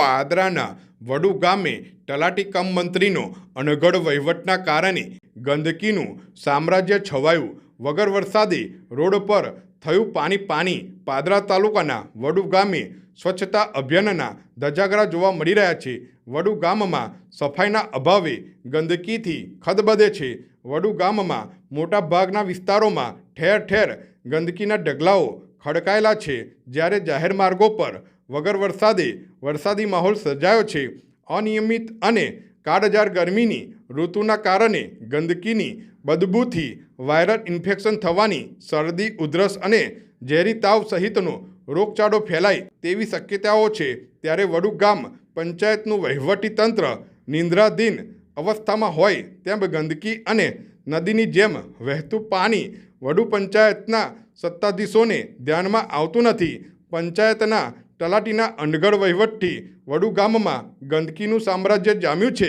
પાદરાના વડુ ગામે તલાટી કમ મંત્રીનો અનગઢ વહીવટના કારણે ગંદકીનું સામ્રાજ્ય છવાયું. વગર વરસાદે રોડ પર થયું પાણી પાણી પાદરા તાલુકાના વડુ ગામે સ્વચ્છતા અભિયાનના ધજાગરા જોવા મળી રહ્યા છે. વડુ ગામમાં સફાઈના અભાવે ગંદકીથી ખદબદે છે. વડુ ગામમાં મોટા ભાગના વિસ્તારોમાં ઠેર ઠેર ગંદકીના ડગલાઓ ખડકાયેલા છે. જ્યારે જાહેર માર્ગો પર વગર વરસાદે વરસાદી માહોલ સર્જાયો છે. અનિયમિત અને કાળજાર ગરમીની ઋતુના કારણે ગંદકીની બદબૂથી વાયરલ ઇન્ફેક્શન થવાની શરદી, ઉધરસ અને ઝેરી તાવ સહિતનો રોગચાળો ફેલાય તેવી શક્યતાઓ છે. ત્યારે વડુ ગામ પંચાયતનું વહીવટી તંત્ર નિંદ્રાધીન અવસ્થામાં હોય તેમ ગંદકી અને નદીની જેમ વહેતું પાણી વડુ પંચાયતના સત્તાધીશોને ધ્યાનમાં આવતું નથી. પંચાયતના તલાટીના અનગઢ વહીવટથી વડુ ગામમાં ગંદકીનું સામ્રાજ્ય જામ્યું છે.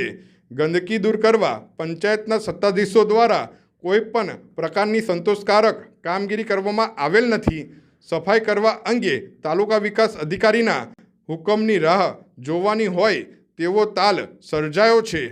ગંદકી દૂર કરવા પંચાયતના સત્તાધીશો દ્વારા કોઈપણ પ્રકારની સંતોષકારક કામગીરી કરવામાં આવેલ નથી. સફાઈ કરવા અંગે તાલુકા વિકાસ અધિકારીના હુકમની રાહ જોવાની હોય તેવો તાલ સર્જાયો છે.